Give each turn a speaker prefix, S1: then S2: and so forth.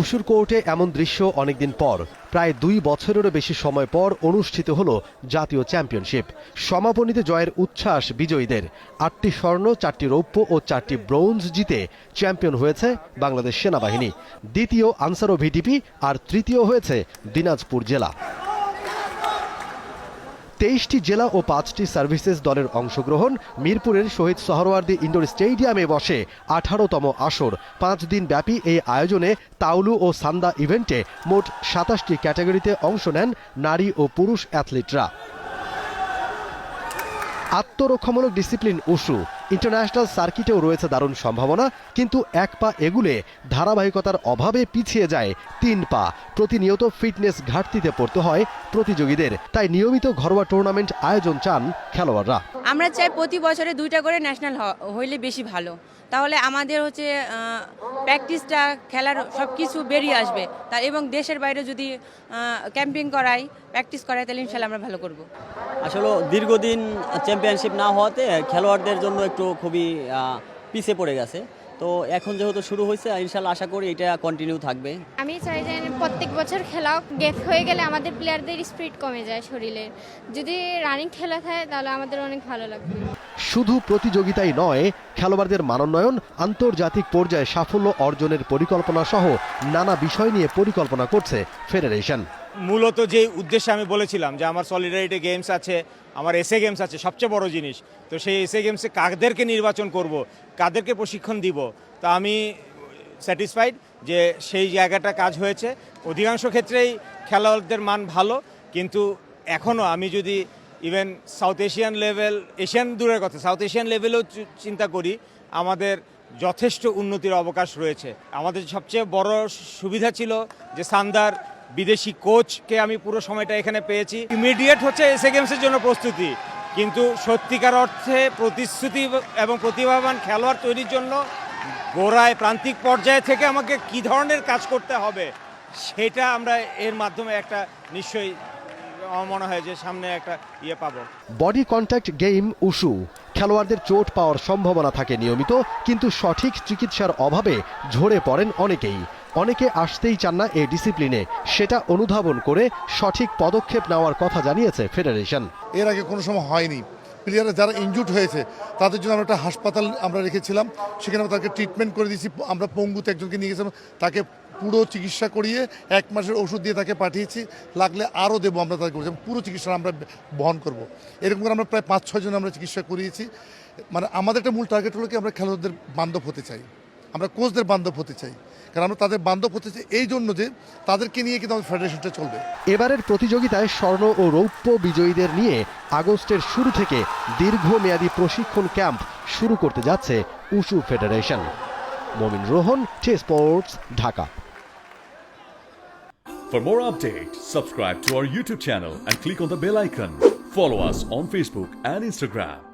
S1: উসুর কোর্টে এমন দৃশ্য অনেকদিন পর। প্রায় দুই বছরেরও বেশি সময় পর অনুষ্ঠিত হল জাতীয় চ্যাম্পিয়নশিপ। সমাপনীতে জয়ের উচ্ছ্বাস বিজয়ীদের। আটটি স্বর্ণ, চারটি রৌপ্য ও চারটি ব্রোঞ্জ জিতে চ্যাম্পিয়ন হয়েছে বাংলাদেশ সেনাবাহিনী। দ্বিতীয় আনসার ও ভিডিপি আর তৃতীয় হয়েছে দিনাজপুর জেলা। তেইশটি জেলা ও পাঁচটি সার্ভিসেস দলের অংশগ্রহণ মিরপুরের শহীদ সহরওয়ার্দী ইন্ডোর স্টেডিয়ামে বসে আঠারোতম আসর। পাঁচ দিন ব্যাপী এই আয়োজনে তাউলু ও সান্দা ইভেন্টে মোট সাতাশটি ক্যাটাগরিতে অংশ নেন নারী ও পুরুষ অ্যাথলিটরা। আত্মরক্ষামূলক ডিসিপ্লিন উশু ইন্টারন্যাশনাল সার্কিটেও রয়েছে দারুণ সম্ভাবনা কিন্তু এক পা এগুলে ধারাবাহিকতার অভাবে পিছিয়ে যায় তিন পা। প্রতিনিয়ত ফিটনেস ঘাটতিতে পড়তে হয় প্রতিযোগীদের তাই নিয়মিত ঘরোয়া টুর্নামেন্ট আয়োজন চান খেলোয়াড়রা।
S2: আমরা চাই প্রতি বছরে দুইটা করে ন্যাশনাল হইলে বেশি ভালো। তাহলে আমাদের হচ্ছে প্র্যাকটিসটা খেলার সব কিছু বেরিয়ে আসবে। তা এবং দেশের বাইরে যদি ক্যাম্পিং করাই প্র্যাকটিস করাই তাহলে ইনশাল্লাহ আমরা ভালো করব।
S3: আসলে দীর্ঘদিন চ্যাম্পিয়নশিপ না হওয়াতে খেলোয়াড়দের জন্য একটু খুবই পিছিয়ে পড়ে গেছে। তো এখন যেহেতু শুরু হয়েছে ইনশাল্লাহ আশা করি এটা কন্টিনিউ থাকবে।
S4: আমি চাই যে প্রত্যেক বছর খেলা গ্যাপ হয়ে গেলে আমাদের প্লেয়ারদের স্পিড কমে যায় শরীরের যদি রানিং খেলা থাকে তাহলে আমাদের অনেক ভালো লাগবে।
S1: শুধু প্রতিযোগিতাই নয় খেলোয়াড়দের মানোন্নয়ন আন্তর্জাতিক পর্যায়ে সাফল্য অর্জনের পরিকল্পনা সহ নানা বিষয় নিয়ে পরিকল্পনা করছে ফেডারেশন
S5: মূলত যে উদ্দেশ্যে আমি বলেছিলাম যে আমার সলিডারিটি গেমস আছে, আমার এসএ গেমস আছে, সবচেয়ে বড় জিনিস। তো সেই এসএ গেমসে কাদেরকে নির্বাচন করব, কাদেরকে প্রশিক্ষণ দিব, তা আমি স্যাটিসফাইড যে সেই জায়গাটা কাজ হয়েছে। অধিকাংশ ক্ষেত্রেই খেলোয়াড়দের মান ভালো, কিন্তু এখনও আমি যদি even South Asian level Asian দূরের কথা সাউথ এশিয়ান লেভেলেও চিন্তা করি, আমাদের যথেষ্ট উন্নতির অবকাশ রয়েছে। আমাদের সবচেয়ে বড় সুবিধা ছিল যে সান্দার বিদেশি কোচকে আমি পুরো সময়টা এখানে পেয়েছি। ইমিডিয়েট হচ্ছে এসএ গেমসের জন্য প্রস্তুতি। কিন্তু সত্যিকার অর্থে প্রতিশ্রুতি এবং প্রতিভাবান খেলোয়াড় তৈরির জন্য গোড়ায় প্রান্তিক পর্যায়ে থেকে আমাকে কি ধরনের কাজ করতে হবে, সেটা আমরা এর মাধ্যমে একটা নিশ্চয়ই মনে হয় যে সামনে একটা ইয়ে পাবো।
S1: বডি কন্ট্যাক্ট গেম উশু খেলোয়াড়দের চোট পাওয়ার সম্ভাবনা থাকে নিয়মিত, কিন্তু সঠিক চিকিৎসার অভাবে ঝরে পড়েন অনেকেই। অনেকে আসতেই চান না এই ডিসিপ্লিনে। সেটা অনুধাবন করে সঠিক পদক্ষেপ নেওয়ার কথা জানিয়েছে ফেডারেশন।
S6: এর আগে কোনো সময় হয়নি। প্লেয়াররা যারা ইনজুর্ড হয়েছে, তাদের জন্য আমরা একটা হাসপাতাল আমরা রেখেছিলাম। সেখানে আমরা তাকে ট্রিটমেন্ট করে দিয়েছি। আমরা পঙ্গুতে একজনকে নিয়ে গেছিলাম। তাকে পুরো চিকিৎসা করিয়ে এক মাসের ওষুধ দিয়ে তাকে পাঠিয়েছি। লাগলে আরও দেবো আমরা তাকে করেছি পুরো চিকিৎসা আমরা বহন করব। এরকম করে আমরা প্রায় পাঁচ ছয় জন আমরা চিকিৎসা করিয়েছি। মানে আমাদের একটা মূল টার্গেট হলো কি আমরা খেলোয়াড়দের বান্ধব হতে চাই। আমরা কোচদের বান্ধব হতে চাই কারণ আমরা তাদের বান্ধব হতে চাই এই জন্য যে তাদেরকে নিয়ে কিন্তু আমাদের ফেডারেশনটা চলবে
S1: এবারের প্রতিযোগিতায় স্বর্ণ ও রৌপ্য বিজয়ীদের নিয়ে আগস্টের শুরু থেকে দীর্ঘমেয়াদী প্রশিক্ষণ ক্যাম্প শুরু করতে যাচ্ছে উশু ফেডারেশন মমিন রোহন টে sports Dhaka
S7: For more updates, subscribe to our YouTube channel and click on the bell icon. Follow us on Facebook and Instagram.